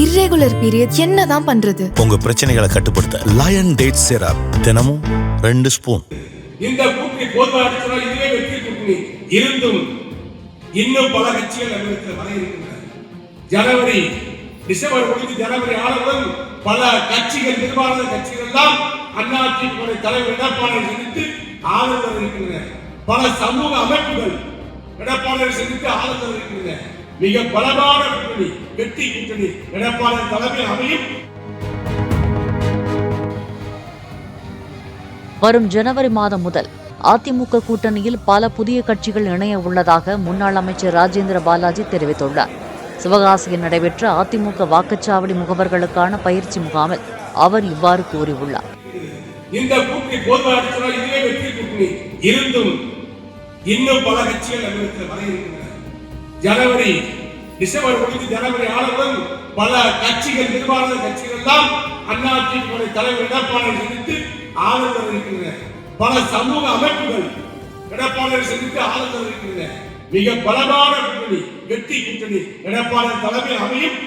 Irregular period என்னதான் பண்றது? உங்க பிரச்சனைகளை கட்டுப்படுத்த லயன் டேட் சிரப் தினமும் ரெண்டு ஸ்பூன் இந்த கூட்டணி போதுமான இதுவே வெற்றி கூட்டணி இருந்தும் இன்னும் பல கட்சிகள் தமிழகத்தில் வர இருக்கின்றன. ஜனவரி டிசம்பர் முடிந்து ஜனவரி ஆனவுடன் பல கட்சிகள் நிர்வாக கட்சிகள் எல்லாம் அதிமுக தலைவர் எடப்பாடியை சந்தித்து தர இருக்கின்றன பல சமூக அமைப்புகள் எடப்பாடியை சந்தித்து தர இருக்கின்றன மிக பலமான கூட்டணி வெற்றி கூட்டணி எடப்பாடி தலைமையில் அமையும். வரும் ஜனவரி மாதம் முதல் அதிமுக கூட்டணியில் பல புதிய கட்சிகள் இணைய உள்ளதாக முன்னாள் அமைச்சர் ராஜேந்திர பாலாஜி தெரிவித்துள்ளார். சிவகாசியில் நடைபெற்ற அதிமுக வாக்குச்சாவடி முகவர்களுக்கான பயிற்சி முகாமில் அவர் இவ்வாறு கூறியுள்ளார். இந்த கூட்டணி போதுமான இருந்தும் இன்னும் பல கட்சிகள் ஜனவரி டிசம்பர் முடிந்து ஜனவரி ஆனவுடன் பல கட்சிகள் நிர்வாக கட்சிகள் எல்லாம் அதிமுக தலைவர் எடப்பாடியை சந்தித்து ஆதரவு தர இருக்கின்றன பல சமூக அமைப்புகள் எடப்பாடியை சந்தித்து ஆதரவு தர இருக்கின்றன மிக பலமான கூட்டணி வெற்றி கூட்டணி எடப்பாடி தலைமையில் அமையும்.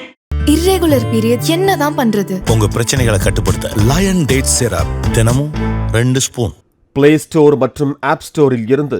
இர்ரெகுலர் பீரியட் என்னதான் பண்றது? உங்க பிரச்சனைகளை கட்டுப்படுத்த லயன் டேட் சிரப் தினமும் ரெண்டு ஸ்பூன் பிளே ஸ்டோர் மற்றும் ஆப் ஸ்டோரில் இருந்து